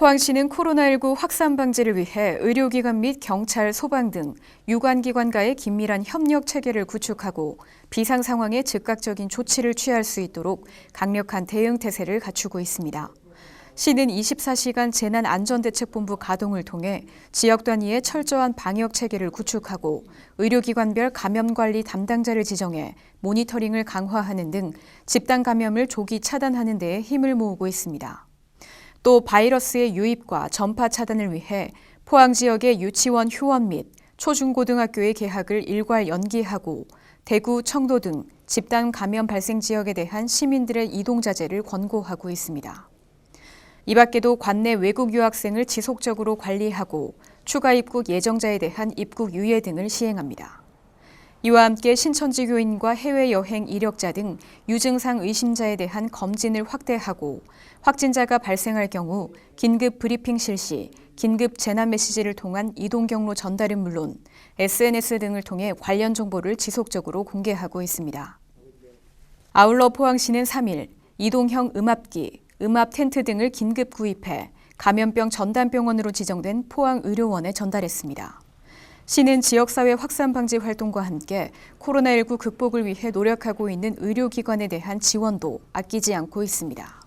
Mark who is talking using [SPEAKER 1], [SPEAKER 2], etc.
[SPEAKER 1] 포항시는 코로나19 확산 방지를 위해 의료기관 및 경찰, 소방 등 유관기관과의 긴밀한 협력 체계를 구축하고 비상 상황에 즉각적인 조치를 취할 수 있도록 강력한 대응 태세를 갖추고 있습니다. 시는 24시간 재난안전대책본부 가동을 통해 지역 단위의 철저한 방역 체계를 구축하고 의료기관별 감염 관리 담당자를 지정해 모니터링을 강화하는 등 집단 감염을 조기 차단하는 데에 힘을 모으고 있습니다. 또 바이러스의 유입과 전파 차단을 위해 포항 지역의 유치원 휴원 및 초중고등학교의 개학을 일괄 연기하고 대구, 청도 등 집단 감염 발생 지역에 대한 시민들의 이동 자제를 권고하고 있습니다. 이 밖에도 관내 외국 유학생을 지속적으로 관리하고 추가 입국 예정자에 대한 입국 유예 등을 시행합니다. 이와 함께 신천지 교인과 해외여행 이력자 등 유증상 의심자에 대한 검진을 확대하고 확진자가 발생할 경우 긴급 브리핑 실시, 긴급 재난 메시지를 통한 이동 경로 전달은 물론 SNS 등을 통해 관련 정보를 지속적으로 공개하고 있습니다. 아울러 포항시는 3일 이동형 음압기, 음압 텐트 등을 긴급 구입해 감염병 전담병원으로 지정된 포항의료원에 전달했습니다. 시는 지역사회 확산 방지 활동과 함께 코로나19 극복을 위해 노력하고 있는 의료기관에 대한 지원도 아끼지 않고 있습니다.